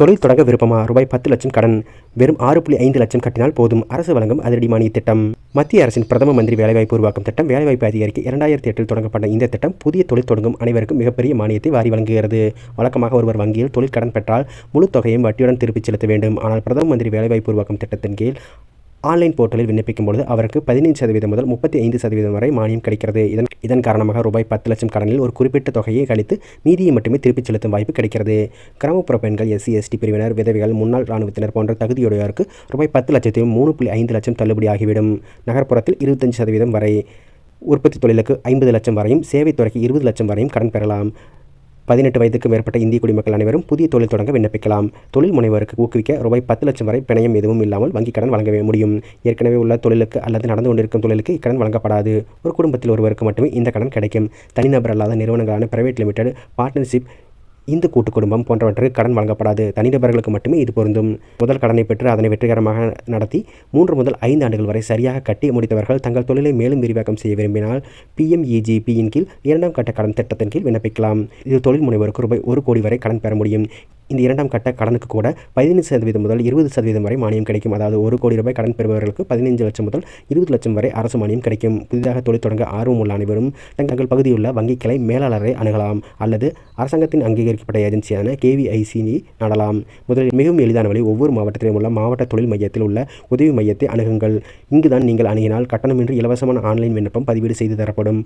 தொழில் தொடங்க விருப்பமா? ரூபாய் பத்து லட்சம் கடன் வெறும் ஆறு புள்ளி ஐந்து லட்சம் கட்டினால் போதும். அரசு வழங்கும் அதிரடி மானிய திட்டம். மத்திய அரசின் பிரதம மந்திரி வேலைவாய்ப்பு உருவாக்கும் திட்டம் வேலைவாய்ப்பு அதிகரிக்க இரண்டாயிரத்தி எட்டில் தொடங்கப்பட்ட இந்த திட்டம் புதிய தொழில் தொடங்கும் அனைவருக்கும் மிகப்பெரிய மானியத்தை வாரி வழங்குகிறது. வழக்கமாக ஒருவர் வங்கியில் தொழில் கடன் பெற்றால் முழு தொகையும் வட்டியுடன் திருப்பிச் செலுத்த வேண்டும். ஆனால் பிரதம மந்திரி வேலைவாய்ப்பு உருவாக்கும் திட்டத்தின் கீழ் ஆன்லைன் போர்ட்டலில் விண்ணப்பிக்கும் பொழுது அவருக்கு பதினைந்து சதவீதம் முதல் முப்பத்தி ஐந்து சதவீதம் வரை மானியம் கிடைக்கிறது. இதன் இதன் காரணமாக ரூபாய் பத்து லட்சம் கடனில் ஒரு குறிப்பிட்ட தொகையை கழித்து மீதியை மட்டுமே திருப்பிச் செலுத்தும் வாய்ப்பு கிடைக்கிறது. கிராமப்புற பெண்கள் எஸ்சி எஸ்டி பிரிவினர் விதவைகள் முன்னாள் இராணுவத்தினர் போன்ற தகுதியுடையோருக்கு ரூபாய் பத்து லட்சத்தையும் மூணு புள்ளி ஐந்து லட்சம் தள்ளுபடி ஆகிவிடும். நகர்ப்புறத்தில் இருபத்தஞ்சு சதவீதம் வரை உற்பத்தி தொழிலுக்கு ஐம்பது லட்சம் வரையும் சேவைத் துறைக்கு இருபது லட்சம் வரையும் கடன் பெறலாம். பதினெட்டு வயதுக்கு மேற்பட்ட இந்திய குடிமக்கள் அனைவரும் புதிய தொழில் தொடங்க விண்ணப்பிக்கலாம். தொழில் முனைவருக்கு ஊக்குவிக்க ரூபாய் பத்து லட்சம் வரை பிணையம் எதுவும் இல்லாமல் வங்கிக் கடன் வழங்க முடியும். ஏற்கனவே உள்ள தொழிலுக்கு அல்லது நடந்து கொண்டிருக்கும் தொழிலுக்கு இக்கடன் வழங்கப்படாது. ஒரு குடும்பத்தில் ஒருவருக்கு மட்டுமே இந்த கடன் கிடைக்கும். தனிநபர் அல்லாத நிறுவனங்களான பிரைவேட் லிமிடெட் பார்ட்னர்ஷிப் இந்து கூட்டு குடும்பம் போன்றவற்றுக்கு கடன் வழங்கப்படாது. தனிநபர்களுக்கு மட்டுமே இது பொருந்தும். முதல் கடனை பெற்று அதனை வெற்றிகரமாக நடத்தி மூன்று முதல் ஐந்து ஆண்டுகள் வரை சரியாக கட்டி முடித்தவர்கள் தங்கள் தொழிலை மேலும் விரிவாக்கம் செய்ய விரும்பினால் பிஎம்இஜிபியின் கீழ் இரண்டாம் கட்ட கடன் திட்டத்தின் கீழ் விண்ணப்பிக்கலாம். இது தொழில் முனைவோருக்கு ரூபாய் ஒரு கோடி வரை கடன் பெற முடியும். இந்த இரண்டாம் கட்ட கடனுக்கு கூட பதினைந்து சதவீதம் முதல் இருபது சதவீதம் வரை மானியம் கிடைக்கும். அதாவது ஒரு கோடி ரூபாய் கடன் பெறுபவர்களுக்கு பதினைஞ்சு லட்சம் முதல் இருபது லட்சம் வரை அரசு மானியம் கிடைக்கும். புதிதாக தொழில் தொடங்க ஆர்வம் உள்ள அனைவரும் தங்கள் பகுதியுள்ள வங்கி கிளை மேலாளரை அணுகலாம். அல்லது அரசாங்கத்தின் அங்கீகரிக்கப்பட்ட ஏஜென்சியான கேவிஐசியை நாடலாம். முதலில் மிகவும் எளிதான வழி ஒவ்வொரு மாவட்டத்திலும் உள்ள மாவட்ட தொழில் மையத்தில் உள்ள உதவி மையத்தை அணுகுங்கள். இங்குதான் நீங்கள் அணுகினால் கட்டணமின்றி இலவசமான ஆன்லைன் விண்ணப்பம் பதிவீடு செய்து தரப்படும்.